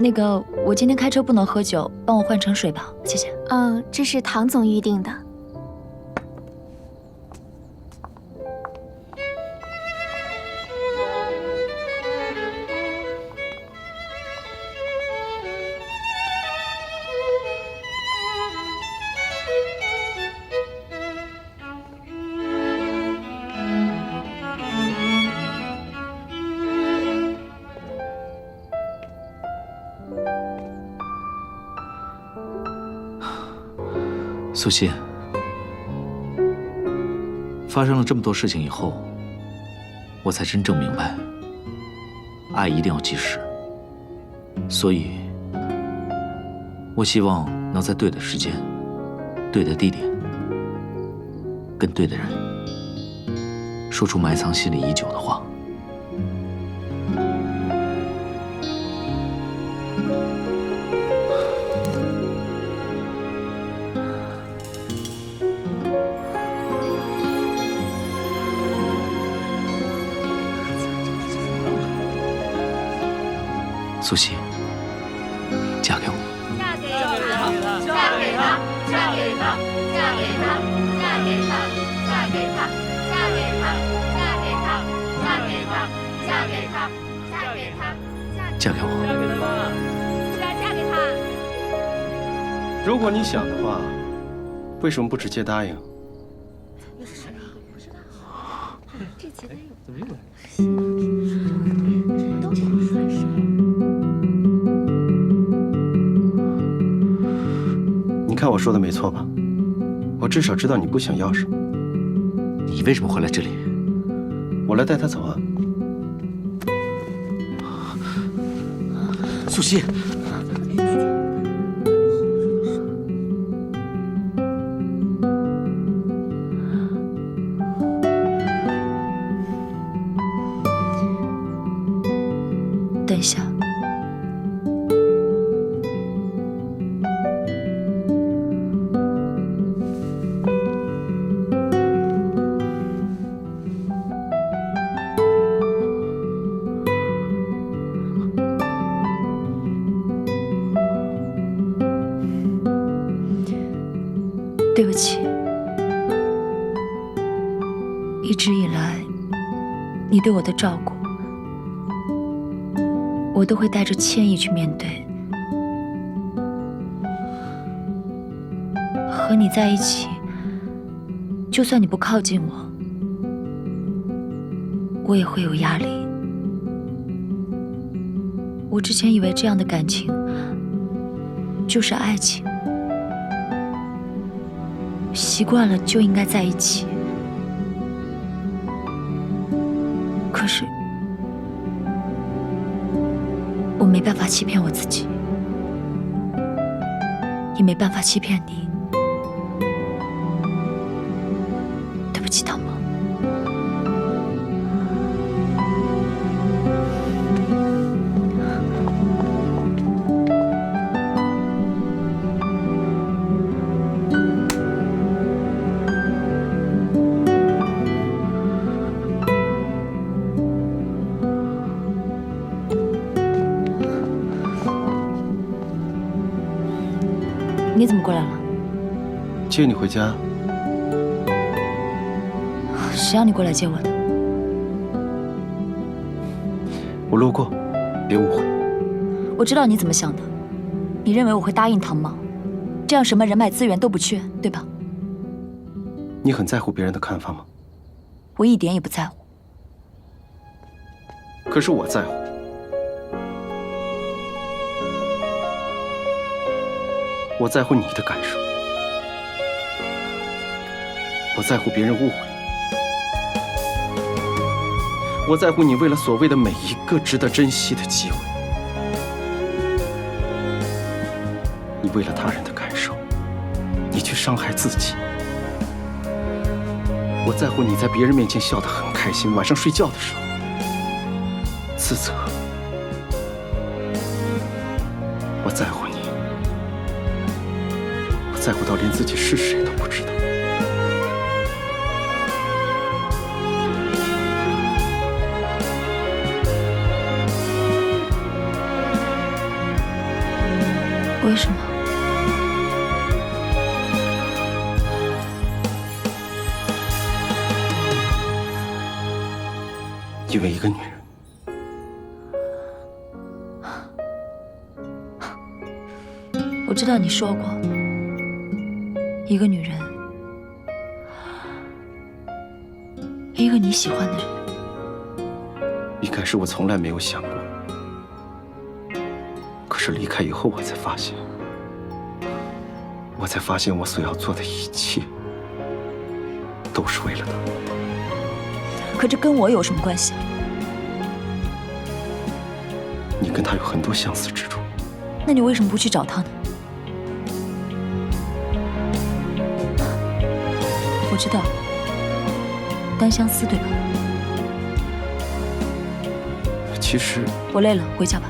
那个，我今天开车不能喝酒，帮我换成水吧，谢谢。嗯，这是唐总预定的。苏西，发生了这么多事情以后，我才真正明白，爱一定要及时。所以，我希望能在对的时间、对的地点，跟对的人，说出埋藏心里已久的话。苏西，嫁给我。嫁给他，嫁给他，嫁给他，嫁给他，嫁给他，嫁给他，嫁给他，嫁给他，嫁给他，嫁给他，嫁给他，嫁给我。嫁给他，是啊，嫁给他。如果你想的话，为什么不直接答应？又是谁啊？不知道。这前男友怎么又来？都我说的没错吧？我至少知道你不想要什么。你为什么会来这里？我来带她走啊。苏西，对不起，一直以来你对我的照顾。我都会带着歉意去面对。和你在一起，就算你不靠近我，我也会有压力。我之前以为这样的感情就是爱情，习惯了就应该在一起。可是。我没办法欺骗我自己，也没办法欺骗你。对不起，唐梦。你怎么过来了？接你回家。谁让你过来接我的？我路过，别误会。我知道你怎么想的，你认为我会答应唐莽，这样什么人脉资源都不缺，对吧？你很在乎别人的看法吗？我一点也不在乎。可是我在乎。我在乎你的感受，我在乎别人误会你，我在乎你为了所谓的每一个值得珍惜的机会，你为了他人的感受，你去伤害自己。我在乎你在别人面前笑得很开心，晚上睡觉的时候自责。我在乎。在乎到连自己是谁都不知道。为什么？因为一个女人。我知道你说过，一个女人，一个你喜欢的人。一开始我从来没有想过，可是离开以后，我才发现，我才发现我所要做的一切，都是为了她。可这跟我有什么关系啊？你跟她有很多相似之处，那你为什么不去找他呢？知道，单相思对吧？其实我累了，回家吧。